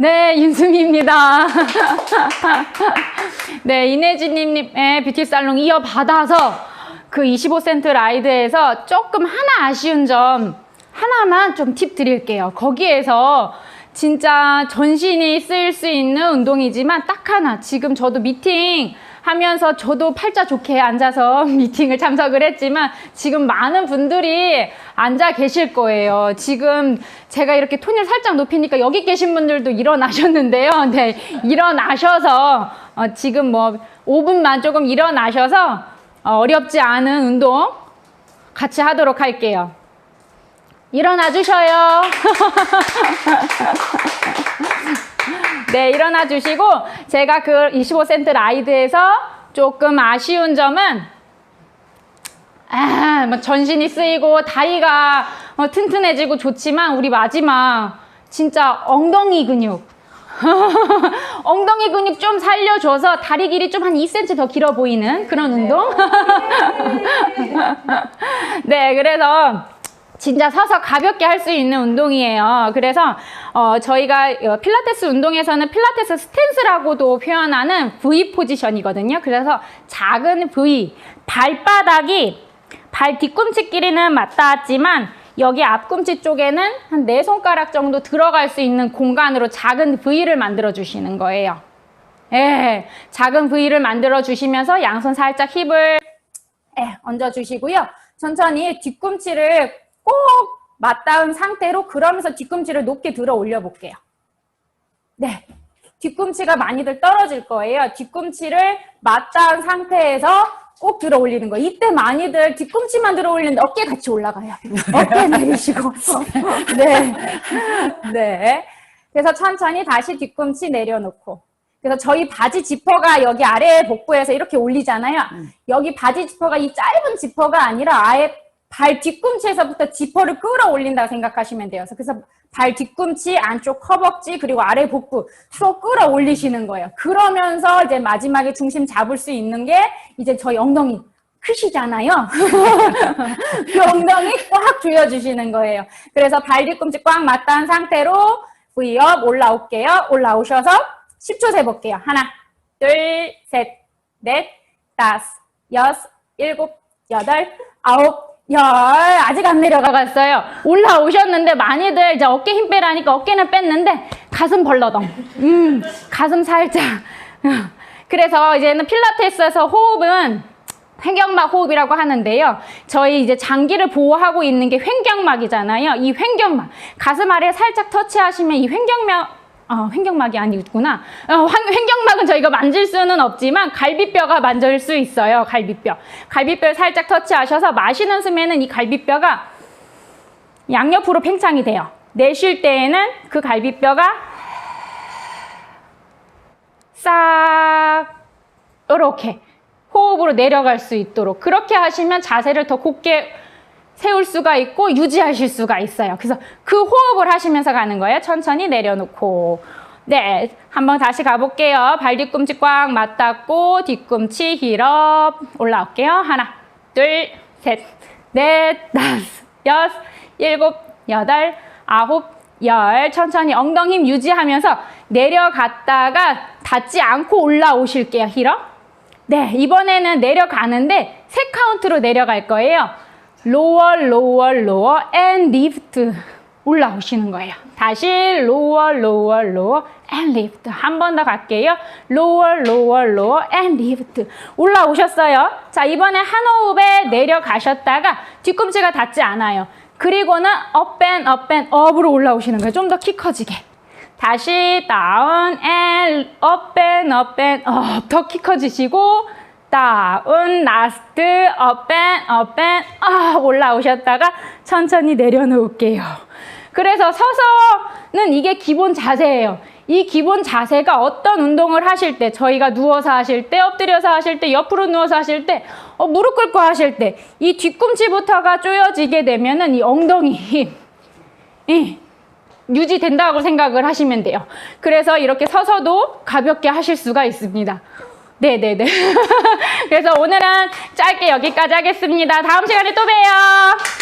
네, 윤수미입니다. 네, 이내진님의 뷰티 살롱 이어받아서 그 25센트 라이드에서 조금 하나 아쉬운 점 하나만 좀 팁 드릴게요. 거기에서 진짜 전신이 쓰일 수 있는 운동이지만 딱 하나 지금 저도 미팅 하면서 저도 팔자 좋게 앉아서 미팅을 참석을 했지만 지금 많은 분들이 앉아 계실 거예요. 지금 제가 이렇게 톤을 살짝 높이니까 여기 계신 분들도 일어나셨는데요. 네, 일어나셔서 어, 지금 뭐 5분만 조금 일어나셔서 어, 어렵지 않은 운동 같이 하도록 할게요. 일어나 주셔요. 네, 일어나 주시고 제가 그 25센트 라이드에서 조금 아쉬운 점은 아, 뭐 전신이 쓰이고 다리가 어, 튼튼해지고 좋지만 우리 마지막 진짜 엉덩이 근육. 엉덩이 근육 좀 살려줘서 다리 길이 좀 한 2cm 더 길어 보이는 그런 운동? 네 그래서 진짜 서서 가볍게 할 수 있는 운동이에요. 그래서 어, 저희가 어, 필라테스 운동에서는 필라테스 스탠스라고도 표현하는 V 포지션이거든요. 그래서 작은 V, 발바닥이 발 뒤꿈치 길이는 맞닿았지만 여기 앞꿈치 쪽에는 한 네 손가락 정도 들어갈 수 있는 공간으로 작은 V를 만들어 주시는 거예요. 예, 작은 V를 만들어 주시면서 양손 살짝 힙을 예, 얹어 주시고요. 천천히 뒤꿈치를 꼭 맞닿은 상태로 그러면서 뒤꿈치를 높게 들어 올려 볼게요. 네. 뒤꿈치가 많이들 떨어질 거예요. 뒤꿈치를 맞닿은 상태에서 꼭 들어 올리는 거예요. 이때 많이들 뒤꿈치만 들어 올리는데 어깨 같이 올라가요. 어깨 내리시고. 네. 네. 그래서 천천히 다시 뒤꿈치 내려놓고. 그래서 저희 바지 지퍼가 여기 아래 복부에서 이렇게 올리잖아요. 여기 바지 지퍼가 이 짧은 지퍼가 아니라 아예 발 뒤꿈치에서부터 지퍼를 끌어올린다고 생각하시면 돼요. 그래서 발 뒤꿈치, 안쪽 허벅지, 그리고 아래 복부 쭉 끌어올리시는 거예요. 그러면서 이제 마지막에 중심 잡을 수 있는 게 이제 저희 엉덩이 크시잖아요. 그 엉덩이 꽉 조여주시는 거예요. 그래서 발 뒤꿈치 꽉 맞닿은 상태로 V업 올라올게요. 올라오셔서 10초 세볼게요. 하나, 둘, 셋, 넷, 다섯, 여섯, 일곱, 여덟, 아홉, 열 아직 안 내려가갔어요. 올라오셨는데 많이들 이제 어깨 힘 빼라니까 어깨는 뺐는데 가슴 벌러덩. 음, 가슴 살짝. 그래서 이제는 필라테스에서 호흡은 횡격막 호흡이라고 하는데요. 저희 이제 장기를 보호하고 있는 게 횡격막이잖아요. 이 횡격막 가슴 아래 살짝 터치하시면 이 횡격막 어, 횡격막이 아니구나. 어, 황- 횡격막은 저희가 만질 수는 없지만 갈비뼈가 만질 수 있어요. 갈비뼈. 갈비뼈를 살짝 터치하셔서 마시는 숨에는 이 갈비뼈가 양옆으로 팽창이 돼요. 내쉴 때에는 그 갈비뼈가 싹 이렇게 호흡으로 내려갈 수 있도록 그렇게 하시면 자세를 더 곧게 세울 수가 있고 유지하실 수가 있어요. 그래서 그 호흡을 하시면서 가는 거예요. 천천히 내려놓고. 네, 한번 다시 가볼게요. 발 뒤꿈치 꽉 맞닿고 뒤꿈치 힐업 올라올게요. 하나, 둘, 셋, 넷, 다섯, 여섯, 일곱, 여덟, 아홉, 열. 천천히 엉덩이 힘 유지하면서 내려갔다가 닿지 않고 올라오실게요. 힐업. 네, 이번에는 내려가는데 세 카운트로 내려갈 거예요. Lower, lower, lower, and lift. 올라오시는 거예요. 다시 lower, lower, lower, and lift. 한 번 더 갈게요. lower, lower, lower, and lift. 올라오셨어요. 자, 이번에 한 호흡에 내려가셨다가 뒤꿈치가 닿지 않아요. 그리고는 up and up으로 올라오시는 거예요. 좀 더 키 커지게. 다시 down and up and up and up 더 키 커지시고 다운 라스트 up and up 올라오셨다가 천천히 내려놓을게요. 그래서 서서는 이게 기본 자세예요. 이 기본 자세가 어떤 운동을 하실 때 저희가 누워서 하실 때 엎드려서 하실 때 옆으로 누워서 하실 때 어, 무릎 꿇고 하실 때 이 뒤꿈치부터가 조여지게 되면은 이 엉덩이 힘 이, 유지된다고 생각을 하시면 돼요. 그래서 이렇게 서서도 가볍게 하실 수가 있습니다. 네네네. 그래서 오늘은 짧게 여기까지 하겠습니다. 다음 시간에 또 봬요.